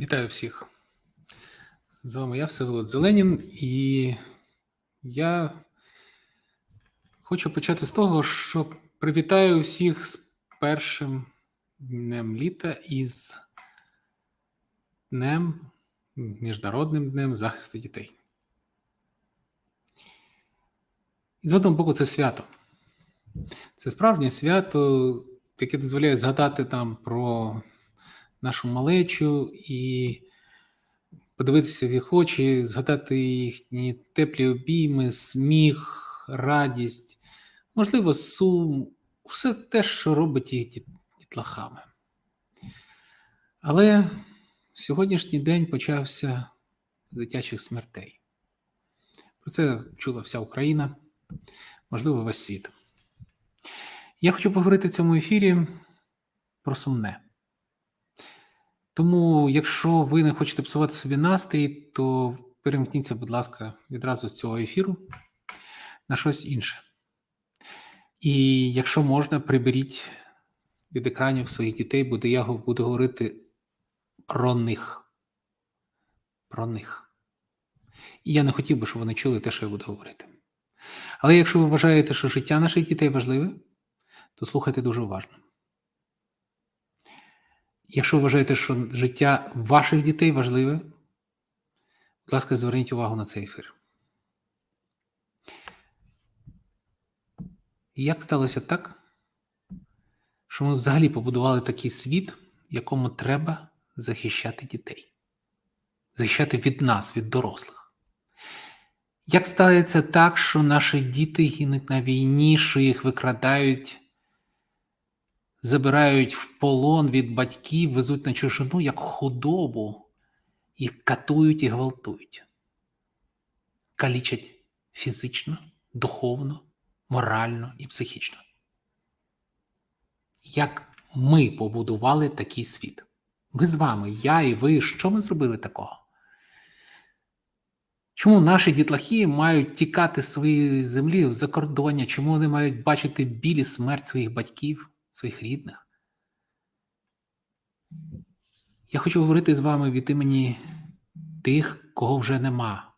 Вітаю всіх. З вами я, Всеволод Зеленін, і я хочу почати з того, що привітаю всіх з першим днем літа і з днем, Міжнародним днем захисту дітей. І з одного боку, це свято. Це справжнє свято, яке дозволяє згадати там про нашу малечу і подивитися в їх очі, згадати їхні теплі обійми, сміх, радість, можливо, сум, все те, що робить їх діт- дітлахами. Але сьогоднішній день почався з дитячих смертей. Про це чула вся Україна, можливо, весь світ. Я хочу поговорити в цьому ефірі про сумне. Тому, якщо ви не хочете псувати собі настрій, то перемкніться, будь ласка, відразу з цього ефіру на щось інше. І якщо можна, приберіть від екранів своїх дітей, бо я буду говорити про них. Про них. І я не хотів би, щоб вони чули те, що я буду говорити. Але якщо ви вважаєте, що життя наших дітей важливе, то слухайте дуже уважно. Якщо вважаєте, що життя ваших дітей важливе, будь ласка, зверніть увагу на цей ефір. Як сталося так, що ми взагалі побудували такий світ, якому треба захищати дітей, захищати від нас, від дорослих? Як стається так, що наші діти гинуть на війні, що їх викрадають, забирають в полон від батьків, везуть на чужину як худобу, їх катують і гвалтують, калічать фізично, духовно, морально і психічно. Як ми побудували такий світ? Ми з вами, я і ви, що ми зробили такого? Чому наші дітлахи мають тікати з своєї землі в закордоння? Чому вони мають бачити білі смерть своїх батьків, своїх рідних? Я хочу говорити з вами від імені тих, кого вже нема.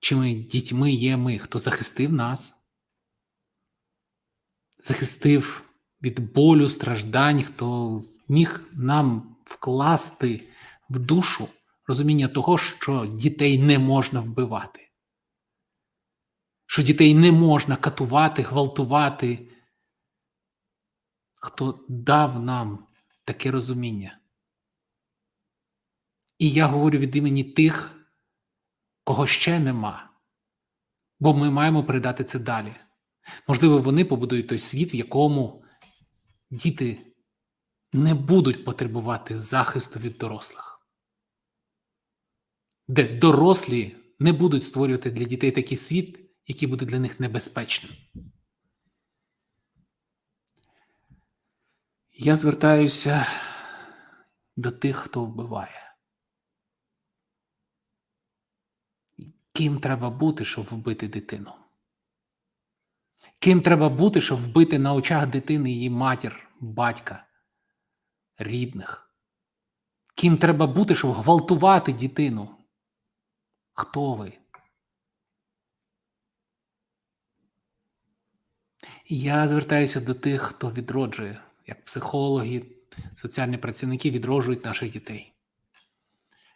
Чими дітьми є ми, хто захистив нас, захистив від болю, страждань, хто міг нам вкласти в душу розуміння того, що дітей не можна вбивати, що дітей не можна катувати, гвалтувати. Хто дав нам таке розуміння? І я говорю від імені тих, кого ще нема, бо ми маємо передати це далі. Можливо, вони побудують той світ, в якому діти не будуть потребувати захисту від дорослих, де дорослі не будуть створювати для дітей такий світ, який буде для них небезпечним. Я звертаюся до тих, хто вбиває. Ким треба бути, щоб вбити дитину? Ким треба бути, щоб вбити на очах дитини її матір, батька, рідних? Ким треба бути, щоб гвалтувати дитину? Хто ви? Я звертаюся до тих, хто відроджує, як психологи, соціальні працівники відроджують наших дітей,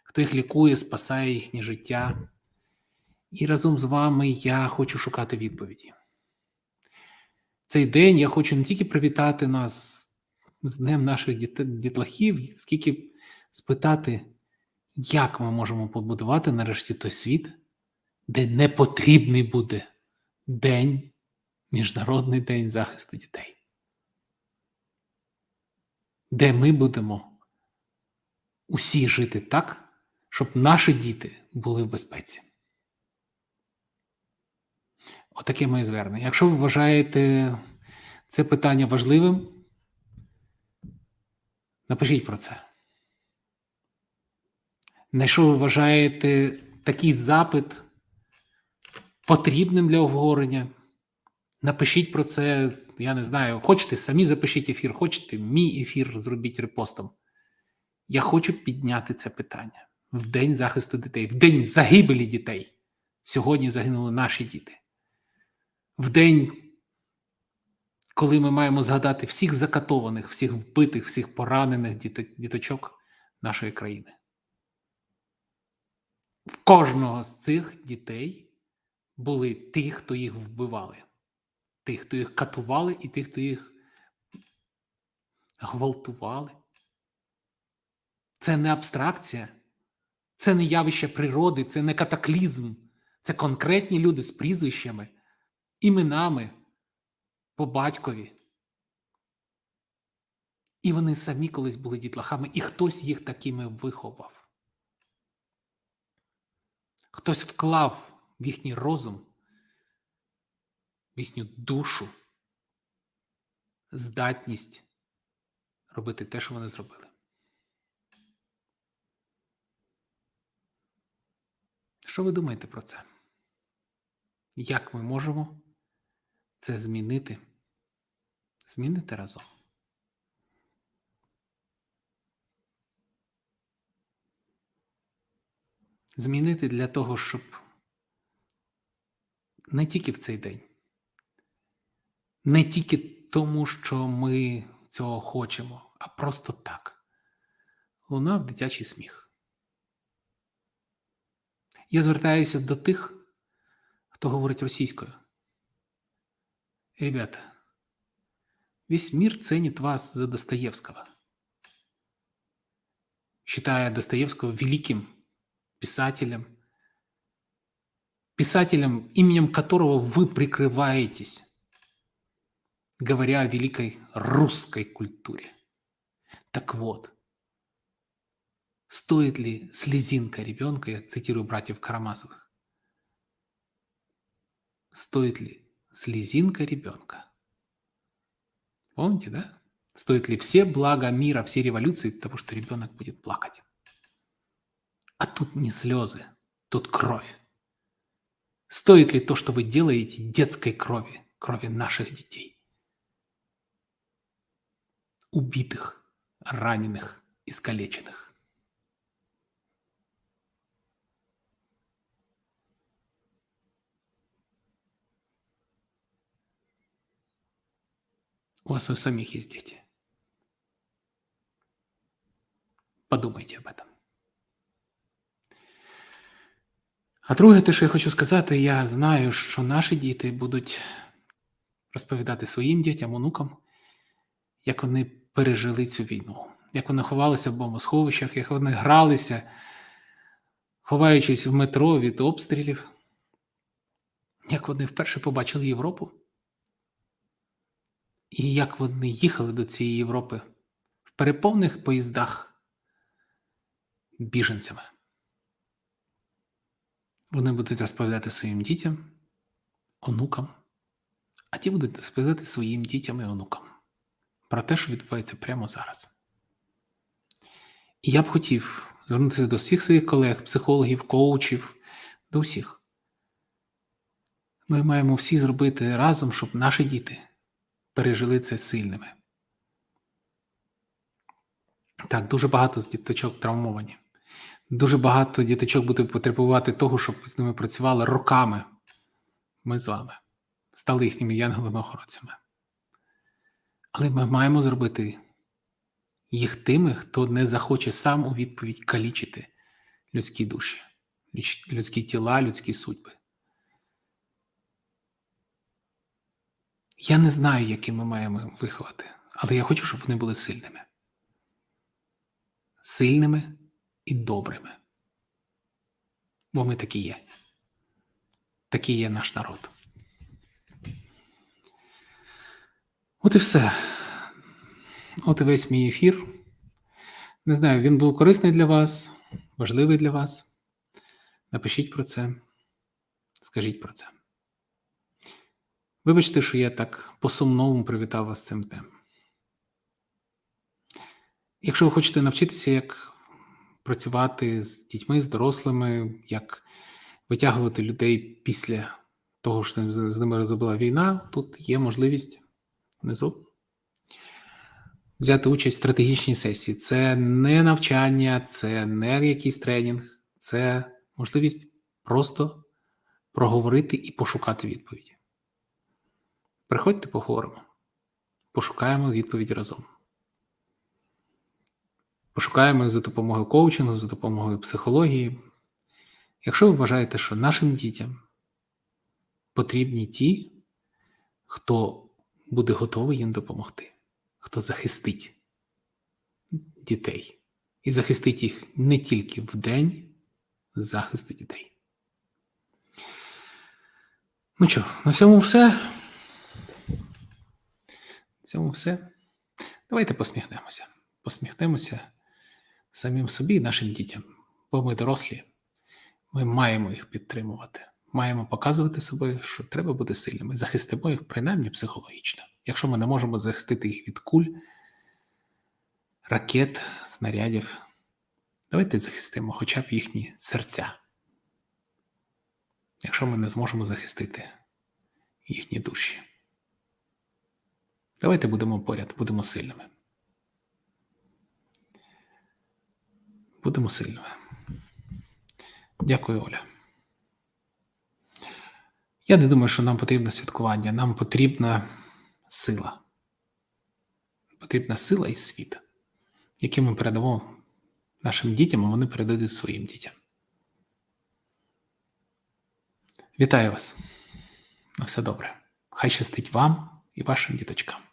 хто їх лікує, спасає їхнє життя. І разом з вами я хочу шукати відповіді. Цей день я хочу не тільки привітати нас з Днем наших дітлахів, скільки спитати, як ми можемо побудувати нарешті той світ, де не потрібний буде день, Міжнародний день захисту дітей, де ми будемо усі жити так, щоб наші діти були в безпеці. Отаке моє звернення. Якщо ви вважаєте це питання важливим, напишіть про це. Якщо ви вважаєте такий запит потрібним для обговорення, напишіть про це. Я не знаю, хочете самі запишіть ефір, хочете мій ефір зробіть репостом. Я хочу підняти це питання в День захисту дітей, в день загибелі дітей. Сьогодні загинули наші діти. В день, коли ми маємо згадати всіх закатованих, всіх вбитих, всіх поранених діточок нашої країни. В кожного з цих дітей були ті, хто їх вбивали, ті, хто їх катували, і ті, хто їх гвалтували. Це не абстракція, це не явище природи, це не катаклізм, це конкретні люди з прізвищами, іменами по батькові. І вони самі колись були дітлахами, і хтось їх такими виховав. Хтось вклав в їхній розум, їхню душу здатність робити те, що вони зробили. Що ви думаєте про це? Як ми можемо це змінити? Змінити разом. Змінити для того, щоб не тільки в цей день, не тільки тому, що ми цього хочемо, а просто так. Лунав дитячий сміх. Я звертаюся до тих, хто говорить російською. Ребята, весь мир ценит вас за Достоевского. Считая Достоевского великим писателем, писателем, именем которого вы прикрываетесь, говоря о великой русской культуре. Так вот, стоит ли слезинка ребенка, я цитирую братьев Карамазовых, стоит ли слезинка ребенка? Помните, да? Стоит ли все блага мира, все революции того, что ребенок будет плакать? А тут не слезы, тут кровь. Стоит ли то, что вы делаете, детской крови, крови наших детей? Убитых, раненых, искалеченных. У вас у самих есть дети. Подумайте об этом. А друге, те, що я хочу сказати, я знаю, що наші діти будуть розповідати своїм дітям, онукам, як вони пережили цю війну, як вони ховалися в бомбосховищах, як вони гралися, ховаючись в метро від обстрілів, як вони вперше побачили Європу, і як вони їхали до цієї Європи в переповних поїздах біженцями. Вони будуть розповідати своїм дітям, онукам, а ті будуть розповідати своїм дітям і онукам про те, що відбувається прямо зараз. І я б хотів звернутися до всіх своїх колег, психологів, коучів, до всіх. Ми маємо всі зробити разом, щоб наші діти пережили це сильними. Так, дуже багато з діточок травмовані. Дуже багато діточок буде потребувати того, щоб з ними працювали роками. Ми з вами стали їхніми янголами-охоронцями. Але ми маємо зробити їх тими, хто не захоче сам у відповідь калічити людські душі, людські тіла, людські судьби. Я не знаю, які ми маємо виховати, але я хочу, щоб вони були сильними. Сильними і добрими. Бо ми такі є. Такий є наш народ. От і все. От і весь мій ефір. Не знаю, він був корисний для вас, важливий для вас. Напишіть про це, скажіть про це. Вибачте, що я так по-сумному привітав вас цим днем. Якщо ви хочете навчитися, як працювати з дітьми, з дорослими, як витягувати людей після того, що з ними розробила війна, тут є можливість внизу. взяти участь в стратегічній сесії. Це не навчання, це не якийсь тренінг, це можливість просто проговорити і пошукати відповіді. Приходьте, поговоримо, пошукаємо відповіді разом. Пошукаємо за допомогою коучингу, за допомогою психології. Якщо ви вважаєте, що нашим дітям потрібні ті, хто буде готовий їм допомогти, хто захистить дітей і захистить їх не тільки в день захисту дітей. Ну що, на цьому все. На цьому все. Давайте посміхнемося. Посміхнемося самим собі і нашим дітям. Бо ми дорослі, ми маємо їх підтримувати. Маємо показувати собою, що треба бути сильними. Захистимо їх принаймні психологічно. Якщо ми не можемо захистити їх від куль, ракет, снарядів, давайте захистимо хоча б їхні серця. Якщо ми не зможемо захистити їхні душі. Давайте будемо поряд, будемо сильними. Будемо сильними. Дякую, Оля. Я не думаю, що нам потрібно святкування. Нам потрібна сила. Потрібна сила і світ, який ми передамо нашим дітям, а вони передадуть своїм дітям. Вітаю вас. На все добре. Хай щастить вам і вашим діточкам.